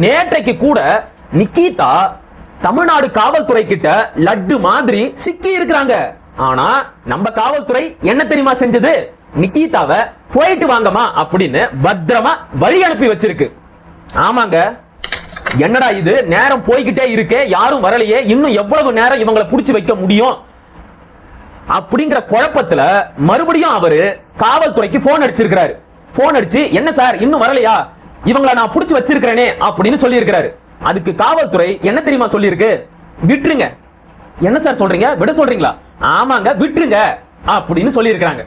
நேற்றைக்கு கூட நிக்கிதா தமிழ்நாடு காவல்துறை கிட்ட லட்டு மாதிரி சிக்கி இருக்கிறாங்க. ஆனா நம்ம காவல்துறை என்ன தெரியுமா செஞ்சது? நிக்கிதாவை போயிட்டு வாங்கம்மா அப்படின்னு பத்திரமா வழி அனுப்பி வச்சிருக்கு. ஆமாங்க. என்னடா இது? நேரம் போய்கிட்டே இருக்கே. யாரும் வரலையே. இன்னும் எவ்வளவு நேரம் இவங்களை புடிச்சு வைக்க முடியும்? அப்படிங்கிற குழப்பத்துல மறுபடியும் அவரு காவல்துறைக்கு போன் அடிச்சிருக்கிறாரு. போன் அடிச்சு என்ன சார்? இன்னும் வரலையா? இவங்கள நான் புடிச்சு வச்சிருக்கிறேனே அப்படின்னு சொல்லியிருக்கிறாரு. அதுக்கு காவல்துறை என்ன தெரியுமா சொல்லியிருக்கு? விட்டுருங்க. என்ன சார் சொல்றீங்க? விட சொல்றீங்களா? ஆமாங்க விட்டுருங்க அப்படின்னு சொல்லியிருக்கிறாங்க.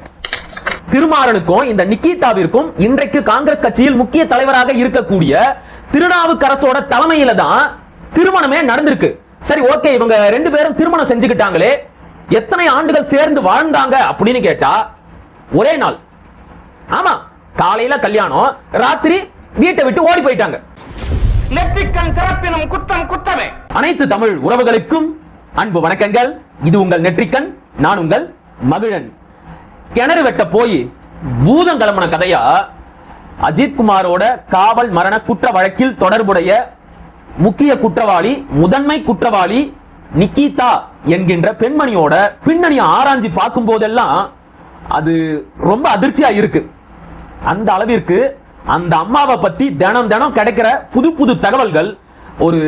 திருமாறனுக்கும் இந்த நிக்கிதாவிற்கும் இன்றைக்கு காங்கிரஸ் கட்சியில் முக்கிய தலைவராக இருக்கக்கூடிய திருநாவுக்கரசோட தலைமையில தான் திருமணமே நடந்திருக்கு. சரி ஓகே இவங்க ரெண்டு பேரும் திருமணம் செஞ்சுக்கிட்டாங்களே. எத்தனை ஆண்டுகள் சேர்ந்து வாழ்ந்தாங்க அப்படின்னு கேட்டா ஒரே நாள். ஆமா காலையில கல்யாணம் ராத்திரி வீட்டை விட்டு ஓடி போயிட்டாங்க. நெற்றிக்கண் குற்றம் குற்றமே அனைத்து தமிழ் உறவுகளுக்கும் அன்பு வணக்கங்கள். இது உங்கள் நெற்றிக்கண் நான் உங்கள் மகிழன். கிணறு வெட்ட போய் பூதம் கிளம்பின கதையா? அஜித் குமாரோட காவல் மரண குற்ற வழக்கில் தொடர்புடைய முக்கிய குற்றவாளி முதன்மை குற்றவாளி நிக்கிதா என்கின்ற பெண்மணியோட பின்னணியை ஆராய்ச்சி பார்க்கும் போதெல்லாம் அது ரொம்ப அதிர்ச்சியா இருக்கு. அந்த அளவிற்கு அந்த அம்மாவை பத்தி தினம் தினம் கிடைக்கிற புது புது தகவல்கள் ஒரு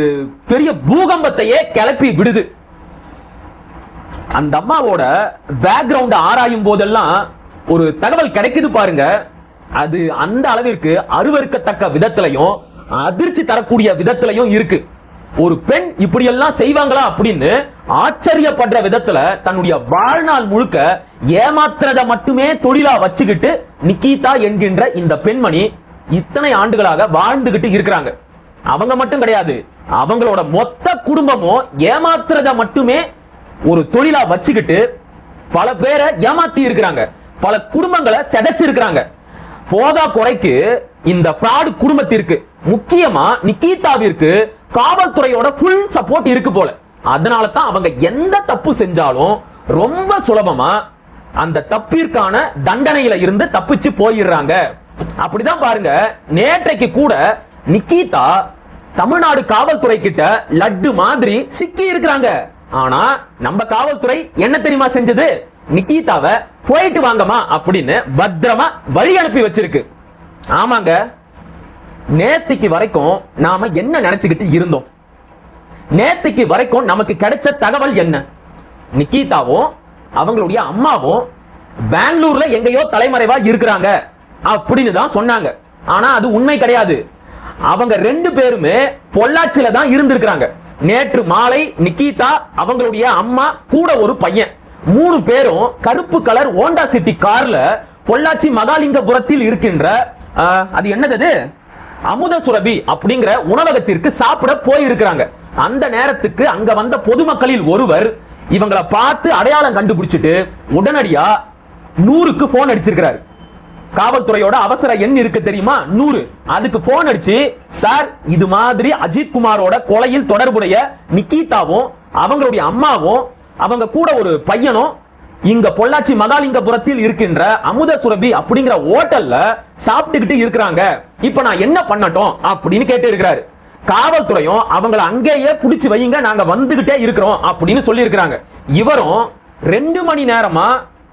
பெரிய பூகம்பத்தையே கிளப்பி விடுது. அந்த அம்மாவோட பேக்ரவுண்ட் ஆராயும் போதெல்லாம் ஒரு தகவல் கிடைக்குது பாருங்க. அது அந்த அளவிற்கு அருவறுக்கத்தக்க விதத்திலையும் அதிர்ச்சி தரக்கூடிய விதத்திலையும் இருக்கு. ஒரு பெண் இப்படியெல்லாம் செய்வாங்களா அப்படின்னு ஆச்சரியப்படுற விதத்துல தன்னுடைய வாழ்நாள் முழுக்க ஏமாத்துறத மட்டுமே தொழிலா வச்சுக்கிட்டு நிக்கிதா என்கின்ற இந்த பெண்மணி இத்தனை ஆண்டுகளாக வாழ்ந்துகிட்டு இருக்கிறாங்க. அவங்க மட்டும் கிடையாது அவங்களோட மொத்த குடும்பமும் ஏமாத்துறத மட்டுமே ஒரு தொழிலா வச்சுக்கிட்டு பல பேரை ஏமாத்தி இருக்கிறாங்க. பல குடும்பங்களை செதைச்சிருக்கிறாங்க. போதா குறைக்கு இந்த ஃப்ராடு குடும்பத்திற்கு முக்கியமா நிக்கிதாவிற்கு காவல்துறையோட ஃபுல் சப்போர்ட் இருக்கு போல. அதனால தான் அவங்க எந்த தப்பு செஞ்சாலும் ரொம்ப சுலபமா அந்த தப்பிற்கான தண்டனையில இருந்து தப்பிச்சு போயிடுறாங்க. அப்படிதான் பாருங்க. நேற்றைக்கு கூட நிக்கிதா தமிழ்நாடு காவல்துறை கிட்ட லட்டு மாதிரி சிக்கி இருக்கிறாங்க. ஆனா நம்ம காவல்துறை என்ன தெரியுமா செஞ்சது? நிக்கிதாவை போயிட்டு வாங்கம்மா அப்படின்னு பத்திரமா வழி அனுப்பி வச்சிருக்கு. ஆமாங்க. நேத்திக்கு வரைக்கும் நாம என்ன நினைச்சுக்கிட்டு இருந்தோம்? நேத்திக்கு வரைக்கும் நமக்கு கிடைச்ச தகவல் என்ன? நிக்கிதாவும் அவங்களுடைய அம்மாவும் பெங்களூர்ல எங்கேயோ தலைமறைவா இருக்கிறாங்க. அப்படின்னு தான் சொன்னாங்க. ஆனா அது உண்மை கிடையாது. அவங்க ரெண்டு பேருமே பொள்ளாச்சியில தான் இருந்திருக்கிறாங்க. நேற்று மாலை நிக்கிதா அவங்களுடைய அம்மா கூட ஒரு பையன். மூணு பேரும் கருப்பு கலர் ஹோண்டா சிட்டி கார்ல பொள்ளாச்சி மகாலிங்கபுரத்தில் இருக்கின்ற அது என்னது அது? அமுத சுரபி அப்படிங்கிற உணவகத்திற்கு சாப்பிட போயிருக்கிறாங்க. அந்த நேரத்துக்கு அங்க வந்த பொதுமக்களில் ஒருவர் இவங்களை பார்த்து அடையாளம் கண்டுபிடிச்சிட்டு உடனடியா நூறுக்கு போன் அடிச்சிருக்கிறாரு. காவல்துறையோட அவசர எண் இருக்கு தெரியுமா? நூறு. அதுக்கு போன் அடிச்சு சார் இது மாதிரி அஜித் குமாரோட கொலையில் தொடர்புடைய நிக்கிதாவும் அவங்களுடைய அம்மாவும் அவங்க கூட ஒரு பையனும் இங்க பொள்ளாச்சி மகாலிங்கபுரத்தில் இருக்கின்ற அமுத சுரபி அப்படிங்கிற ஹோட்டல்ல சாப்பிட்டுக்கிட்டு இருக்கிறாங்க. இப்ப நான் என்ன பண்ணட்டும்? அப்படின்னு கேட்டு இருக்கிறாரு காவல்துறையும் அவங்கள அங்கேயே புடிச்சு வைங்க நாங்க வந்துகிட்டே இருக்கிறோம் அப்படின்னு சொல்லி இருக்கிறாங்க இவரும் ரெண்டு மணி நேரமா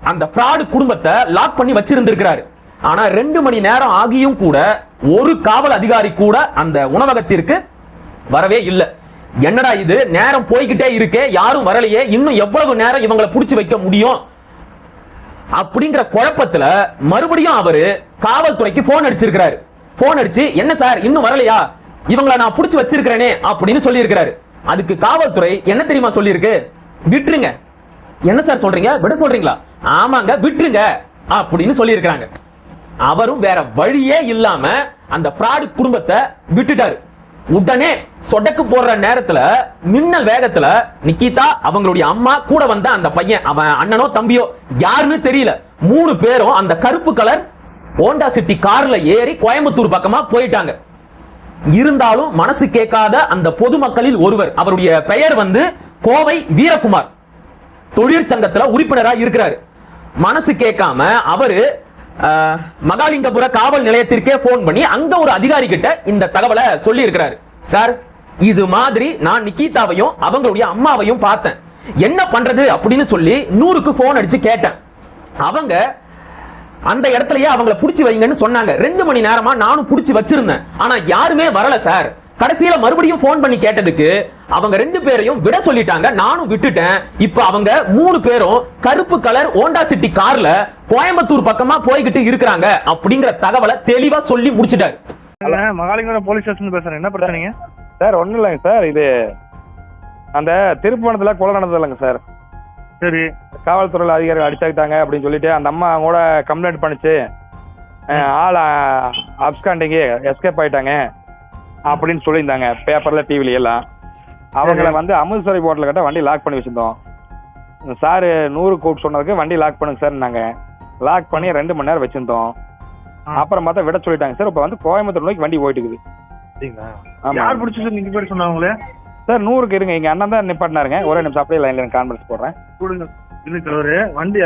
அந்த ஃப்ராடு குடும்பத்தை லாக் பண்ணி வச்சிருந்திருக்கிறாரு. ஆனா ரெண்டு மணி நேரம் ஆகியும் கூட ஒரு காவல் அதிகாரி கூட அந்த உணவகத்திற்கு வரவே இல்லை. என்னடா இது? நேரம் போய்கிட்டே இருக்கே யாரும் வரலையே இன்னும் எவ்வளவு நேரம் இவங்களை பிடிச்சி வைக்க முடியும்? அப்படிங்கிற குழப்பத்துல மறுபடியும் அவரு காவல்துறைக்கு போன் அடிச்சிருக்கிறாரு. போன் அடிச்சு என்ன சார் இன்னும் வரலையா? இவங்களை நான் பிடிச்சி வச்சிருக்கிறேனே அப்படின்னு சொல்லியிருக்கிறாரு. அதுக்கு காவல்துறை என்ன தெரியுமா சொல்லியிருக்கு? விட்டுருங்க. என்ன சார் சொல்றீங்க? விட சொல்றீங்களா? ஆமாங்க விட்டுருங்க அப்படின்னு சொல்லியிருக்கிறாங்க. அவரும் வேற வழியே இல்லாம அந்த ஃப்ராடு குடும்பத்தை விட்டுட்டாரு. உடனே சொடக்கு போடுற நேரத்துல மின்னல் வேகத்துல நிக்கிதா அவங்களுடைய அம்மா கூட வந்த அந்த பையன் அவன் அண்ணனோ தம்பியோ யாருன்னு தெரியல. மூணு பேரும் அந்த கருப்பு கலர் ஹோண்டா சிட்டி கார்ல ஏறி கோயம்புத்தூர் பக்கமா போயிட்டாங்க. இருந்தாலும் மனசு கேட்காத அந்த பொதுமக்களில் ஒருவர் அவருடைய பெயர் வந்து கோவை வீரகுமார். தொழிற்சங்கத்துல உறுப்பினரா இருக்கிறாரு. மனசு கேட்காம அவரு மகாலிங்கபுர காவல் நிலையத்திற்கே போன் பண்ணி அங்க ஒரு அதிகாரி கிட்ட இந்த தகவலை சொல்லி இருக்கிறாரு சார் இது மாதிரி நான் நிக்கிதாவையும் அவங்களுடைய அம்மாவையும் பார்த்தேன். என்ன பண்றது? அப்படின்னு சொல்லி நூறுக்கு போன் அடிச்சு கேட்டேன். அவங்க அந்த இடத்துலயே அவங்கள புடிச்சு வைங்கன்னு சொன்னாங்க. ரெண்டு மணி நேரமா நானும் புடிச்சு வச்சிருந்தேன். ஆனா யாருமே வரல சார். கடைசியில மறுபடியும் ஃபோன் பண்ணி கேட்டதுக்கு அவங்க ரெண்டு பேரையும் விட சொல்லிட்டாங்க. நானும் விட்டுட்டேன். இப்ப அவங்க மூணு பேரும் கருப்பு கலர் ஹோண்டா சிட்டி கார்ல கோயம்புத்தூர் பக்கமா போய்கிட்டு இருக்கிறாங்க அப்படிங்கிற தகவலை தெளிவா சொல்லி முடிச்சிட்டாரு. மகாலிங்கபுரம் போலீஸ் ஸ்டேஷன் பேசுறேன். என்ன பிரச்சனைங்க சார் ஒன்றும் இல்லைங்க சார். இது அந்த திருப்பணத்தில் கொலை நடந்தது இல்லைங்க சார். சரி. காவல்துறையில் அதிகாரிகள் அடிச்சாக்கிட்டாங்க அப்படின்னு சொல்லிட்டு அந்த அம்மா கூட கம்ப்ளைண்ட் பண்ணுச்சு. ஆள் அப்ஸ்காண்டிங்கு எஸ்கேப் ஆயிட்டாங்க அப்படின்னு சொல்லியிருந்தாங்க. பேப்பரில் டிவில எல்லாம். அவங்கள வந்து அமிர்தசரி போர்ட்டில் கிட்ட வண்டி லாக் பண்ணி வச்சிருந்தோம். சார் நூறு கூப்பிட்டு சொன்னதுக்கு வண்டி லாக் பண்ணுங்க சார் நாங்கள் லாக் பண்ணி ரெண்டு மணி நேரம் வச்சிருந்தோம். அப்புறம் பார்த்தா விட சொல்லிட்டாங்க. சார் இப்போ வந்து கோயம்புத்தூர் நோக்கி வண்டி போயிட்டு இருக்குது அப்படிங்களா? ஆமா. யார் பிடிச்சது நீங்க பேர் சொன்னாங்களே சார் நூறுக்கு இருங்க. எங்க அண்ணன் தான் நிப்பாட்டினாருங்க. ஒரே நிமிஷம் அப்படியே லைன்ல கான்ஃபரன்ஸ் போடுறேன். கொடுங்க. வண்டி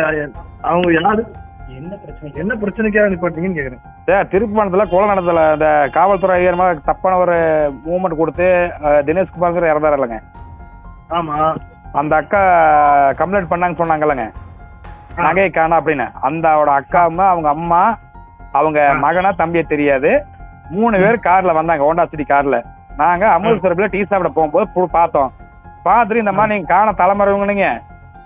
அவங்க யாரு? என்ன பிரச்சனை? என்ன பிரச்சனைக்காக நிப்பாட்டீங்கன்னு கேக்குறேன். சார் திருப்பணத்தில் கொலை நடந்ததுல இந்த காவல்துறை அதிகாரி மேல தப்பான ஒரு மூவ்மெண்ட் கொடுத்து தினேஷ்குமார்ங்கிற இறந்தாரு இல்லைங்க ஆமா. அந்த அக்கா கம்ப்ளைண்ட் பண்ணாங்கன்னு சொன்னாங்கல்லங்க. நகையை காணா அப்படின்னு. அந்த அவட அக்காவும் அவங்க அம்மா அவங்க மகனா தம்பியை தெரியாது. மூணு பேர் கார்ல வந்தாங்க ஹோண்டா சிட்டி கார்ல. நாங்க அமிர்தசரப்புல டீ சாப்பிட போகும்போது பார்த்தோம். பார்த்துட்டு இந்த மாதிரி நீங்க காண தலைமறைவங்க நீங்க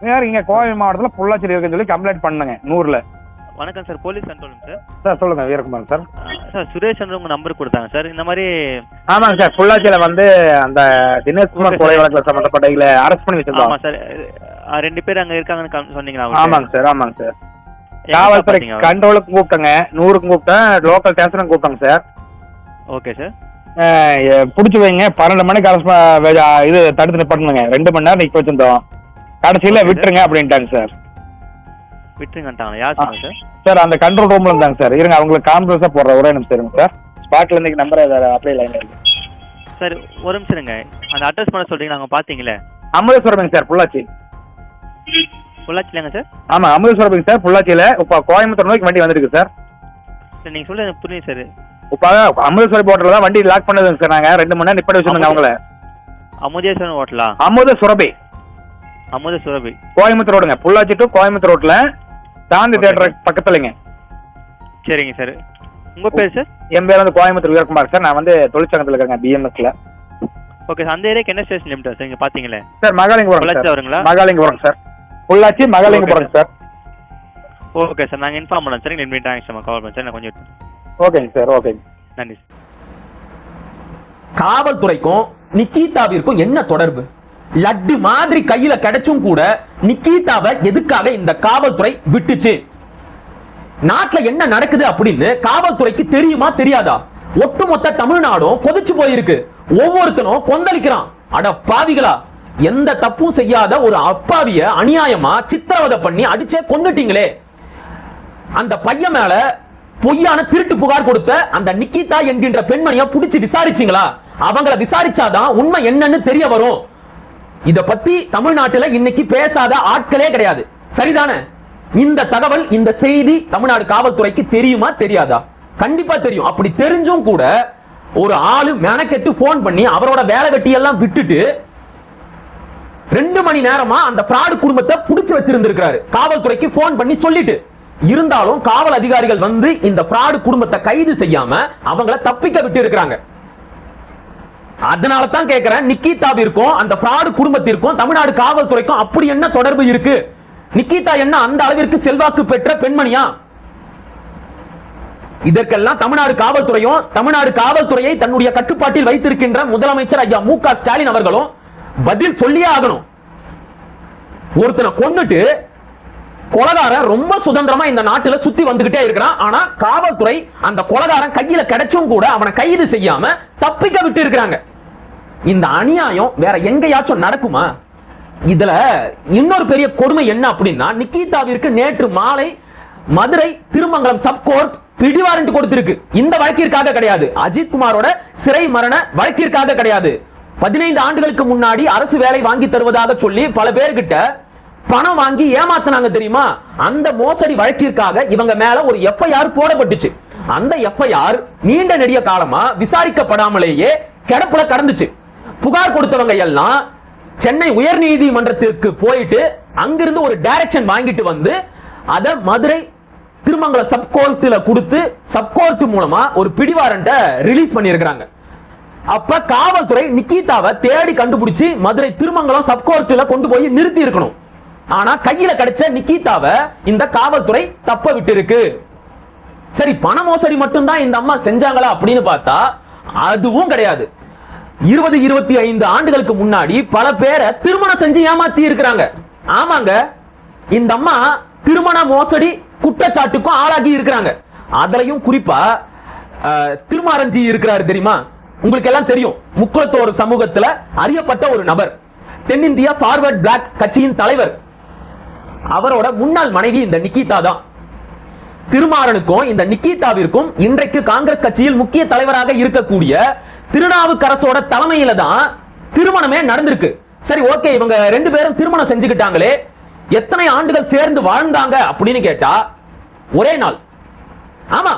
வேற இங்க கோவை மாவட்டத்துல பொள்ளாச்சி இருக்குன்னு சொல்லி கம்ப்ளைண்ட் பண்ணுங்க நூறுல வணக்கம் சார் போலீஸ் கண்ட்ரோலுங்க சார். சார் சொல்லுங்க வீரகுமார் சார். சார் சுரேஷ் வந்து உங்கள் நம்பர் கொடுத்தாங்க சார். இந்த மாதிரி ஆமாங்க சார் பொள்ளாச்சியில வந்து அந்த தினேஷ்குமார் கொலை வழக்குல சம்பந்தப்பட்டவங்கள அரெஸ்ட் பண்ணி வச்சிருந்தோம். ஆமாம் சார் ரெண்டு பேர் அங்கே இருக்காங்கன்னு சொன்னீங்களா? ஆமாங்க சார் ஆமாங்க சார். காவல்துறை? கண்ட்ரோலுக்கு கூப்பிட்டேங்க நூறுக்கும் கூப்பிட்டேன் லோக்கல் ஸ்டேஷனுக்கு கூப்பிட்டேங்க சார். Okay sir. பிடிச்சி வைங்க பன்னெண்டு மணிக்கு அரசு இது தடுத்து நிப்பாட்டுங்க ரெண்டு மணி நேரம் நிக்க வச்சிருந்தோம். கடைசியில விட்டுருங்க அப்படின்ட்டாங்க சார். விட்டுருங்கன்ட்டாங்களா யார் சொன்னாங்க சார்? சார் அந்த கண்ட்ரோல் ரூம்ல இருந்தாங்க சார். இருங்க அவங்களுக்கு கான்ஃபரன்ஸா போடுற ஒரே நிமிஷம் இருங்க சார். ஸ்பாட்ல இருந்து நம்பர் அப்படியே லைன்ல இருக்கு. சார் ஒரு நிமிஷம் இருங்க. அந்த அட்ரஸ் பண்ண சொல்கிறீங்க நாங்கள் பார்த்தீங்களே அமிர்தஸ்வரமிங்க சார் பொள்ளாச்சி. பொள்ளாச்சிலாங்க சார்? ஆமா அமிர்தஸ்வரமிங்க சார் பொள்ளாச்சியில இப்போ கோயம்புத்தூர் நோக்கி வண்டி வந்திருக்கு சார். சார் நீங்கள் சொல்ல எனக்கு புரியுது சார். இப்போ அமிர்தஸ்வரி போர்ட்டில் தான் வண்டி லாக் பண்ணதுங்க சார் நாங்க. ரெண்டு மணி நேரம் நிப்பாட்டி வச்சிருந்தோங்க அவங்கள. அமுதேஸ்வரன் ஹோட்டலா அமுத சுரபி அமுத சுரபி கோயம்புத்தூர் ரோடுங்க. பொள்ளாச்சி டு கோயம்புத்தூர் ரோட்ல சாந்தி தேட்டர் பக்கத்துலங்க. சரிங்க சார். உங்கள் பேர் சார்? என் பேர் வந்து கோயம்புத்தூர் வீரகுமார் சார். நான் வந்து தொழிற்சங்கத்தில் இருக்கேங்க பிஎம்எஸ்ல ஓகே சார் அந்த ஏரியாக்கு என்ன ஸ்டேஷன் லிமிட்டா சார்? இங்கே பார்த்தீங்களே சார் மகாலிங்கபுரம் சார். வருங்களா? Mahalingapuram sir. Pollachi Mahalingapuram sir. Okay sir நாங்கள் இன்ஃபார்ம் பண்ணோம் சார். நீங்கள் தேங்க்ஸ் நம்ம கால் பண்ண சார். நான் கொஞ்சம் ஓகேங்க சார் ஓகேங்க நன்றி சார். காவல்துறைக்கும் நிக்கிதாவிற்கும் என்ன தொடர்பு? லட்டு மாதிரி கையில கிடைச்சும் கூட நிக்கிதாவை எதுக்காக இந்த காவல்துறை விட்டுச்சு? நாட்டுல என்ன நடக்குது அப்படின்னு காவல்துறைக்கு தெரியுமா தெரியாதா? ஒட்டுமொத்த தமிழ்நாடும் கொதிச்சு போயிருக்கு. ஒவ்வொருத்தனும் கொந்தளிக்கிறான். அட பாவிகளா எந்த தப்பும் செய்யாத ஒரு அப்பாவிய அநியாயமா சித்திரவதை பண்ணி அடிச்சே கொண்டுட்டீங்களே அந்த பையன் மேல பொய்யான திருட்டு புகார் கொடுத்த அந்த நிக்கிதா என்கின்ற பெண்மணிய புடிச்சு விசாரிச்சீங்களா? அவங்கள விசாரிச்சாதான் உண்மை என்னன்னு தெரிய வரும். இத பத்தி தமிழ்நாட்டுல இன்னைக்கு பேசாத ஆட்களே கிடையாது. சரிதானே? இந்த தகவல் இந்த செய்தி தமிழ்நாடு காவல்துறைக்கு தெரியுமா தெரியாதா? கண்டிப்பா தெரியும். அப்படி தெரிஞ்சும் கூட ஒரு ஆளு மெனக்கெட்டு போன் பண்ணி அவரோட வேலை வெட்டி எல்லாம் விட்டுட்டு ரெண்டு மணி நேரமா அந்த பிராடு குடும்பத்தை புடிச்சு வச்சிருந்திருக்கிறாரு. காவல்துறைக்கு போன் பண்ணி சொல்லிட்டு. இருந்தாலும் காவல் அதிகாரிகள் வந்து இந்த பிராடு குடும்பத்தை கைது செய்யாம அவங்கள தப்பிக்க விட்டு இருக்கிறாங்க அதனால தான் கேட்கிறேன் நிக்கிதாவிற்கும் அந்த ஃப்ராடு குடும்பத்திற்கும் தமிழ்நாடு காவல்துறைக்கும் அப்படி என்ன தொடர்பு இருக்கு? நிக்கிதா என்ன அந்த அளவிற்கு செல்வாக்கு பெற்ற பெண்மணியா? இதற்கெல்லாம் தமிழ்நாடு காவல்துறையும் தமிழ்நாடு காவல்துறையை தன்னுடைய கட்டுப்பாட்டில் வைத்திருக்கின்ற முதலமைச்சர் ஐயா மு ஸ்டாலின் அவர்களும் பதில் சொல்லியே ஆகணும். ஒருத்தனை கொண்டுட்டு கொலகாரன் ரொம்ப சுதந்திரமா இந்த நாட்டுல சுத்தி வந்துகிட்டே இருக்கிறான். ஆனா காவல்துறை அந்த கொலகாரன் கையில கிடைச்சும் கூட அவனை கைது செய்யாம தப்பிக்க விட்டு இருக்கிறாங்க. இந்த அநியாயம் வேற எங்கேயாச்சும் நடக்குமா? இதுல இன்னொரு பெரிய கொடுமை என்ன அப்படின்னா நிக்கிதாவிற்கு நேற்று மாலை மதுரை திருமங்கலம் சப்கோர்ட் பிடிவாரண்ட் கொடுத்திருக்கு. இந்த வழக்கிற்காக கிடையாது. அஜித் குமாரோட சிறை மரண வழக்கிற்காக கிடையாது. பதினைந்து ஆண்டுகளுக்கு முன்னாடி அரசு வேலை வாங்கி தருவதாக சொல்லி பல பேர்கிட்ட பணம் வாங்கி ஏமாத்தினாங்க தெரியுமா? அந்த மோசடி வழக்கிற்காக இவங்க மேல ஒரு எஃப்ஐஆர் போடப்பட்டுச்சு. அந்த எஃப்ஐஆர் நீண்ட நெடிய காலமா விசாரிக்கப்படாமலேயே கிடப்புல கடந்துச்சு. புகார் கொடுத்தவங்க எல்லாம் சென்னை உயர்நீதிமன்றத்திற்கு போயிட்டு அங்கிருந்து ஒரு டைரக்ஷன் வாங்கிட்டு வந்து அதை மதுரை திருமங்கல சப்கோர்ட்டில் கொடுத்து சப்கோர்ட் மூலமா ஒரு பிடிவாரண்ட்டை ரிலீஸ் பண்ணியிருக்கிறாங்க. அப்ப காவல்துறை நிக்கிதாவை தேடி கண்டுபிடிச்சு மதுரை திருமங்கலம் சப்கோர்ட்டில் கொண்டு போய் நிறுத்தி இருக்கணும் ஆனா கையில கிடைச்ச நிக்கிதாவை இந்த காவல்துறை தப்ப விட்டு இருக்கு சரி பண மோசடி மட்டும்தான் இந்த அம்மா செஞ்சாங்களா அப்படின்னு பார்த்தா அதுவும் கிடையாது. இருபது இருபத்தி ஐந்து ஆண்டுகளுக்கு முன்னாடி பல பேரை திருமணம் செஞ்சு ஏமாத்தி இருக்கிறாங்க. ஆமாங்க இந்த அம்மா திருமண மோசடி குற்றச்சாட்டுக்கும் ஆளாகி இருக்கிறாங்க. அதுலயும் குறிப்பா திருமாரஞ்சி இருக்கிறாரு தெரியுமா? உங்களுக்கு எல்லாம் தெரியும் முக்குளத்தோர் சமூகத்துல அறியப்பட்ட ஒரு நபர். தென்னிந்திய ஃபார்வர்ட் பிளாக் கட்சியின் தலைவர். அவரோட முன்னாள் மனைவி இந்த நிக்கிதா தான். திருமாறனுக்கும் இந்த நிக்கிதாவிற்கும் இன்றைக்கு காங்கிரஸ் கட்சியில் முக்கிய தலைவராக இருக்கக்கூடிய திருநாவுக்கரசோட தலைமையில தான் திருமணமே நடந்திருக்கு. சரி ஓகே இவங்க ரெண்டு பேரும் திருமணம் செஞ்சுக்கிட்டாங்களே. எத்தனை ஆண்டுகள் சேர்ந்து வாழ்ந்தாங்க அப்படின்னு கேட்டா ஒரே நாள். ஆமா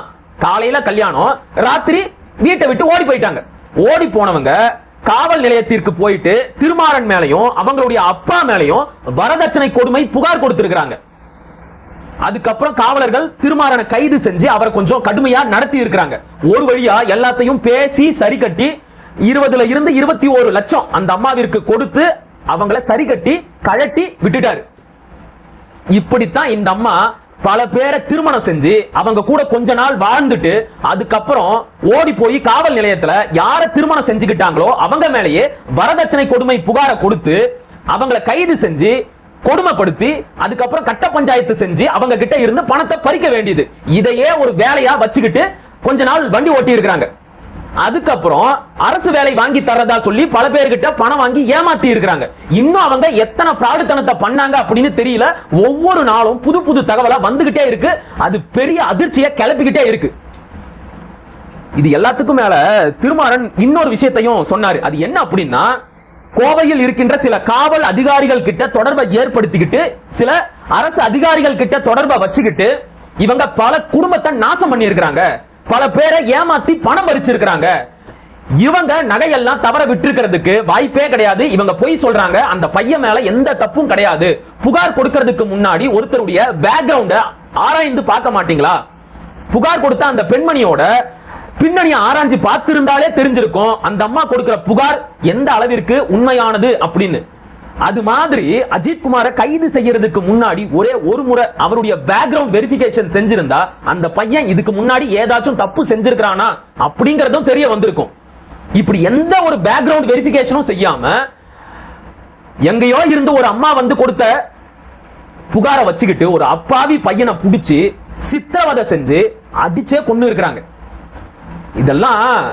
காலையில கல்யாணம் ராத்திரி வீட்டை விட்டு ஓடி போயிட்டாங்க. ஓடி போனவங்க காவல் நிலையத்திற்கு போயிட்டு திருமாறன் மேலையும் அவங்களுடைய அப்பா மேலையும் வரதட்சணை கொடுமை புகார் கொடுத்திருக்கிறாங்க. அதுக்கப்புறம் காவலர்கள் திருமாறனை கைது செஞ்சு அவரை கொஞ்சம் கடுமையா நடத்தி இருக்கிறாங்க. ஒரு வழியா எல்லாத்தையும் பேசி சரி கட்டி இருபதுல இருந்து இருபத்தி ஒரு லட்சம் அந்த அம்மாவிற்கு கொடுத்து அவங்கள சரி கட்டி கழட்டி விட்டுட்டாரு. இப்படித்தான் இந்த அம்மா பல பேரை திருமணம் செஞ்சு அவங்க கூட கொஞ்ச நாள் வாழ்ந்துட்டு அதுக்கப்புறம் ஓடி போய் காவல் நிலையத்துல யார திருமணம் செஞ்சுக்கிட்டாங்களோ அவங்க மேலேயே வரதட்சணை கொடுமை புகாரை கொடுத்து அவங்கள கைது செஞ்சு கொடுமைப்படுத்தி அதுக்கப்புறம் கட்ட பஞ்சாயத்து செஞ்சு அவங்க கிட்ட இருந்து பணத்தை பறிக்க வேண்டியது. இதையே ஒரு வேலையா வச்சுக்கிட்டு கொஞ்ச நாள் வண்டி ஓட்டி இருக்கிறாங்க. அதுக்கப்புறம் அரசு வேலை வாங்கி தரதா சொல்லி பல பேர்கிட்ட பணம் வாங்கி ஏமாத்தி இருக்கிறாங்க. இன்னும் அவங்க எத்தனை பிராடுத்தனத்தை பண்ணாங்க அப்படின்னு தெரியல. ஒவ்வொரு நாளும் புது புது தகவலா வந்துகிட்டே இருக்கு. அது பெரிய அதிர்ச்சியை கிளப்பிக்கிட்டே இருக்கு. இது எல்லாத்துக்கும் மேல திருமாறன் இன்னொரு விஷயத்தையும் சொன்னாரு. அது என்ன அப்படின்னா கோவையில் இருக்கின்ற சில காவல் அதிகாரிகள் கிட்ட தொடர்பை ஏற்படுத்திக்கிட்டு சில அரசு அதிகாரிகள் கிட்ட தொடர்பை வச்சுக்கிட்டு இவங்க பல குடும்பத்தை நாசம் பண்ணியிருக்கிறாங்க. பல பேரை ஏமாத்தி பணம் பறிச்சிருக்கிறாங்க. இவங்க நகையெல்லாம் தவற விட்டுருக்கிறதுக்கு வாய்ப்பே கிடையாது. இவங்க பொய் சொல்றாங்க. அந்த பையன் மேல எந்த தப்பும் கிடையாது. புகார் கொடுக்கறதுக்கு முன்னாடி ஒருத்தருடைய பேக்ரவுண்ட ஆராய்ந்து பார்க்க மாட்டீங்களா? புகார் கொடுத்த அந்த பெண்மணியோட பின்னணியை ஆராய்ஞ்சு பார்த்திருந்தாலே தெரிஞ்சிருக்கும். அந்த அம்மா கொடுக்கிற புகார் எந்த அளவிற்கு உண்மையானது அப்படின்னு. அது மாதிரி அஜித் குமாரை கைது செய்யறதுக்கு முன்னாடி ஒரே ஒரு முறை அவருடைய பேக்ரவுண்ட் வெரிஃபிகேஷன் செஞ்சிருந்தா அந்த பையன் இதுக்கு முன்னாடி ஏதாச்சும் தப்பு செஞ்சிருக்கிறானா அப்படிங்கறதும் தெரிய வந்திருக்கும். இப்படி எந்த ஒரு பேக்ரவுண்ட் வெரிஃபிகேஷனும் செய்யாம எங்கேயோ இருந்து ஒரு அம்மா வந்து கொடுத்த புகாரை வச்சுக்கிட்டு ஒரு அப்பாவி பையனை பிடிச்சி சித்திரவதை செஞ்சு அடிச்சே கொண்டு இருக்கிறாங்க இதெல்லாம்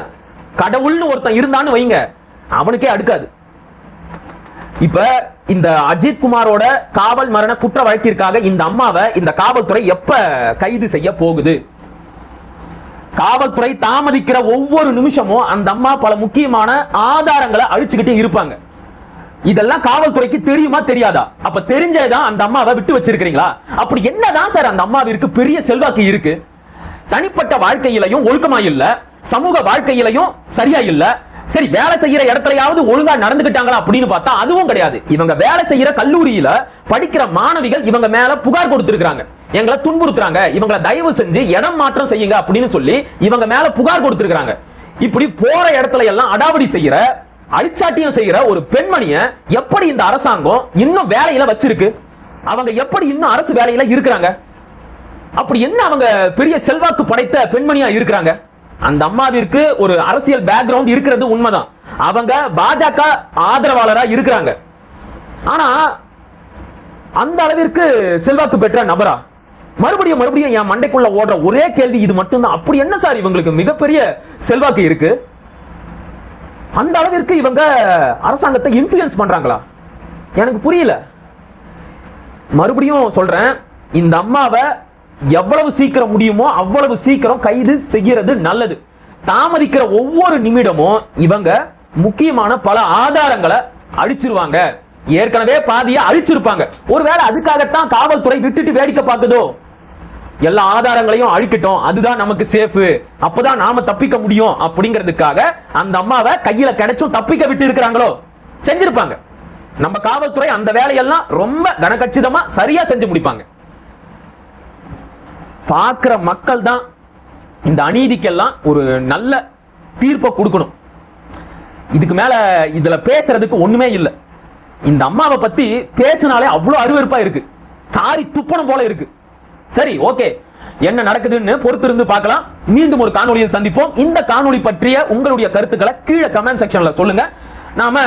கடவுள்னு ஒருத்தன் இருந்தான்னு வைங்க. அவனுக்கே அடுக்காது. இப்ப இந்த அஜித் குமாரோட காவல் மரண குற்ற வழக்கிற்காக இந்த அம்மாவை இந்த காவல்துறை எப்ப கைது செய்ய போகுது? காவல்துறை தாமதிக்கிற ஒவ்வொரு நிமிஷமும் அந்த அம்மா பல முக்கியமான ஆதாரங்களை அழிச்சுக்கிட்டே இருப்பாங்க. இதெல்லாம் காவல்துறைக்கு தெரியுமா தெரியாதா? அப்ப தெரிஞ்சதான் அந்த அம்மாவை விட்டு வச்சிருக்கீங்களா அப்படி என்னதான் சார் அந்த அம்மாவிற்கு பெரிய செல்வாக்கு இருக்கு? தனிப்பட்ட வாழ்க்கையிலையும் ஒழுக்கமா இல்லை. சமூக வாழ்க்கையிலையும் சரியா இல்ல சரி வேலை செய்யற இடத்துலயாவது ஒழுங்கா நடந்துகிட்டாங்களா அப்படின்னு பார்த்தா அதுவும் கிடையாது. இவங்க வேலை செய்யற கல்லூரியில படிக்கிற மாணவிகள் இவங்க மேல புகார் கொடுத்திருக்காங்க எங்களை துன்புறுத்துறாங்க. இவங்களை தயவு செஞ்சு இடம் மாற்றம் செய்யுங்க அப்படின்னு சொல்லி இவங்க மேல புகார் கொடுத்திருக்காங்க இப்படி போற இடத்துல எல்லாம் அடாவடி செய்யற அடிச்சாட்டியம் செய்யற ஒரு பெண்மணிய எப்படி இந்த அரசாங்கம் இன்னும் வேலையில வச்சிருக்கு? அவங்க எப்படி இன்னும் அரசு வேலையில இருக்கிறாங்க? அப்படி என்ன அவங்க பெரிய செல்வாக்கு படைத்த பெண்மணியா இருக்கிறாங்க? அந்த அம்மாவிற்கு ஒரு அரசியல் பேக்ரவுண்ட் இருக்கிறது உண்மைதான். அவங்க பாஜக ஆதரவாளரா இருக்கிறாங்க. ஆனா அந்த அளவிற்கு செல்வாக்கு பெற்ற நபரா? மறுபடியும் மறுபடியும் என் மண்டைக்குள்ள ஓடுற ஒரே கேள்வி இது மட்டும்தான். அப்படி என்ன சார் இவங்களுக்கு மிகப்பெரிய செல்வாக்கு இருக்கு? அந்த அளவிற்கு இவங்க அரசாங்கத்தை இன்ஃப்ளூயன்ஸ் பண்றாங்களா? எனக்கு புரியல. மறுபடியும் சொல்றேன் இந்த அம்மாவை எவ்வளவு சீக்கிரம் முடியுமோ அவ்வளவு சீக்கிரம் கைது செய்கிறது நல்லது. தாமதிக்கிற ஒவ்வொரு நிமிடமும் இவங்க முக்கியமான பல ஆதாரங்களை அழிச்சிருவாங்க. ஏற்கனவே பாதியை அழிச்சிருப்பாங்க. ஒருவேளை அதுக்காகத்தான் காவல்துறை விட்டுட்டு வேடிக்கை பார்க்குதோ? எல்லா ஆதாரங்களையும் அழிக்கட்டும். அதுதான் நமக்கு சேஃபு அப்பதான் நாம தப்பிக்க முடியும் அப்படிங்கிறதுக்காக அந்த அம்மாவை கையில கிடைச்சும் தப்பிக்க விட்டு இருக்கிறாங்களோ? செஞ்சிருப்பாங்க. நம்ம காவல்துறை அந்த வேலையெல்லாம் ரொம்ப கனகச்சிதமா சரியா செஞ்சு முடிப்பாங்க. பார்க்குற மக்கள் தான் இந்த அநீதிக்கெல்லாம் ஒரு நல்ல தீர்ப்பை கொடுக்கணும். இதுக்கு மேலே இதில் பேசுறதுக்கு ஒன்றுமே இல்லை. இந்த அம்மாவை பற்றி பேசினாலே அவ்வளோ அருவறுப்பாக இருக்கு. காரி துப்பணம் போல இருக்கு. சரி ஓகே. என்ன நடக்குதுன்னு பொறுத்திருந்து பார்க்கலாம். மீண்டும் ஒரு காணொலியில் சந்திப்போம். இந்த காணொலி பற்றிய உங்களுடைய கருத்துக்களை கீழே கமெண்ட் செக்ஷனில் சொல்லுங்க. நாம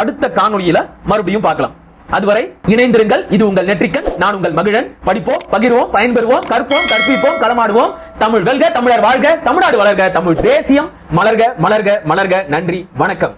அடுத்த காணொலியில் மறுபடியும் பார்க்கலாம். அதுவரை இணைந்திருங்கள். இது உங்கள் நெற்றிக்கன் நான் உங்கள் மகிழன். படிப்போம் பகிர்வோம் பயன்பெறுவோம் கற்போம் கற்பிப்போம் களமாடுவோம். தமிழ் வெல்க தமிழர் வாழ்க தமிழ்நாடு வளர்க தமிழ் தேசியம். மலர்க மலர்க மலர்க. நன்றி வணக்கம்.